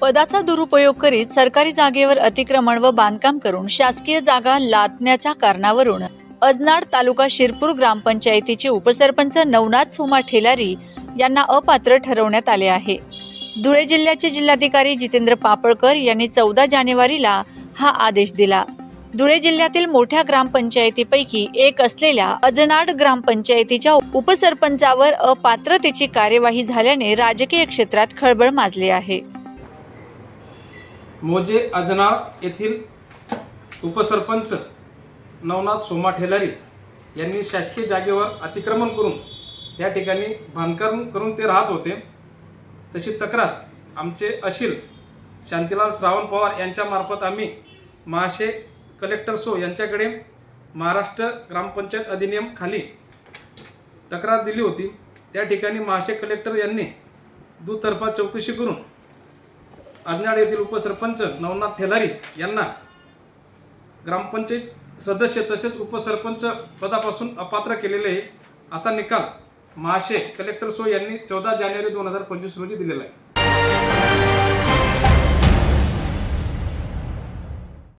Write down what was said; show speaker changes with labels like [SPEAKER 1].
[SPEAKER 1] पदाचा दुरुपयोग करीत सरकारी जागेवर अतिक्रमण व बांधकाम करून शासकीय जागा लादण्याच्या कारणावरून अजनाड तालुका शिरपूर ग्रामपंचायतीचे उपसरपंच नवनाथ सोमा ठेलारी यांना अपात्र ठरवण्यात आले आहे. धुळे जिल्ह्याचे जिल्हाधिकारी जितेंद्र पापळकर यांनी चौदा जानेवारीला हा आदेश दिला. धुळे जिल्ह्यातील मोठ्या ग्रामपंचायतीपैकी एक असलेल्या अजनाड ग्रामपंचायतीच्या उपसरपंचावर अपात्रतेची कार्यवाही झाल्याने राजकीय क्षेत्रात खळबळ माजली आहे.
[SPEAKER 2] मोजे अजनाळ येथील उपसरपंच नवनाथ सोमा ठेलारी यांनी शासकीय जागेवर अतिक्रमण करून त्या ठिकाणी बांधकाम करून ते राहत होते. तशी तक्रार आमचे अशील शांतीलाल श्रावण पवार यांच्यामार्फत आम्ही महाशे कलेक्टर सो यांच्याकडे महाराष्ट्र ग्रामपंचायत अधिनियम खाली तक्रार दिली होती. त्या ठिकाणी महाशे कलेक्टर यांनी दुतर्फा चौकशी करून अर्नाड येथील उपसरपंच नवनाथ ठेलारी यांना ग्रामपंचायत सदस्य तसेच उपसरपंच पदापासून अपात्र केलेले आहे असा निकाल महाशे कलेक्टर सो यांनी चौदा जानेवारी दोन हजार पंचवीस रोजी दिलेला आहे.